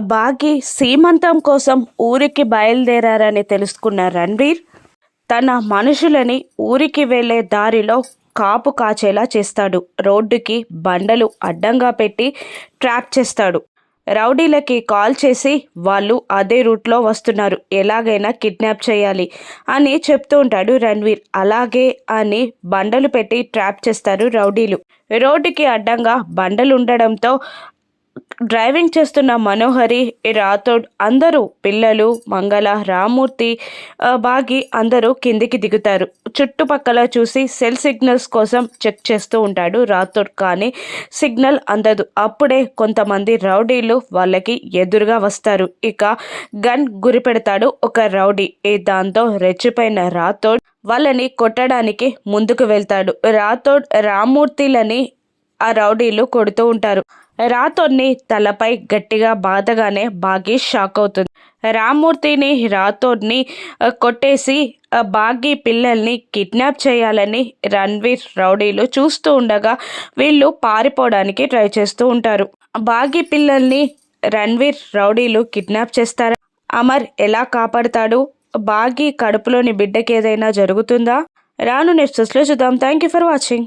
బాగి సీమంతం కోసం ఊరికి బయలుదేరారని తెలుసుకున్న రణ్వీర్ తన మనుషులని ఊరికి వెళ్ళే దారిలో కాపు కాచేలా చేస్తాడు. రోడ్డుకి బండలు అడ్డంగా పెట్టి ట్రాప్ చేస్తాడు. రౌడీలకి కాల్ చేసి వాళ్ళు అదే రూట్లో వస్తున్నారు. ఎలాగైనా కిడ్నాప్ చేయాలి అని చెప్తూ ఉంటాడు రణ్వీర్ అలాగే అని బండలు పెట్టి ట్రాప్ చేస్తారు రౌడీలు. రోడ్డుకి అడ్డంగా బండలు ఉండడంతో డ్రైవింగ్ చేస్తున్న మనోహరి రాథోడ్ అందరూ పిల్లలు మంగళ రామూర్తి బాగి అందరూ కిందికి దిగుతారు. చుట్టుపక్కల చూసి సెల్ సిగ్నల్స్ కోసం చెక్ చేస్తూ ఉంటాడు రాథోడ్ కానీ సిగ్నల్ అందదు. అప్పుడే కొంతమంది రౌడీలు వాళ్ళకి ఎదురుగా వస్తారు. ఇక గన్ గురిపెడతాడు ఒక రౌడీ. దాంతో రెచ్చిపోయిన రాథోడ్ వాళ్ళని కొట్టడానికి ముందుకు వెళ్తాడు. రాథోడ్ రామూర్తిలని ఆ రౌడీలు కొడుతూ ఉంటారు. రాతోని తలపై గట్టిగా బాధగానే బాగి షాక్ అవుతుంది. రామ్మూర్తిని రాతోడ్ని కొట్టేసి బాగి పిల్లల్ని కిడ్నాప్ చేయాలని రణ్వీర్ రౌడీలు చూస్తూ ఉండగా వీళ్ళు పారిపోవడానికి ట్రై చేస్తూ ఉంటారు. బాగి పిల్లల్ని రణ్వీర్ రౌడీలు కిడ్నాప్ చేస్తారా? అమర్ ఎలా కాపాడతాడు? బాగి కడుపులోని బిడ్డకి ఏదైనా జరుగుతుందా? రాను నెక్స్ట్లో చూద్దాం. Thank you for watching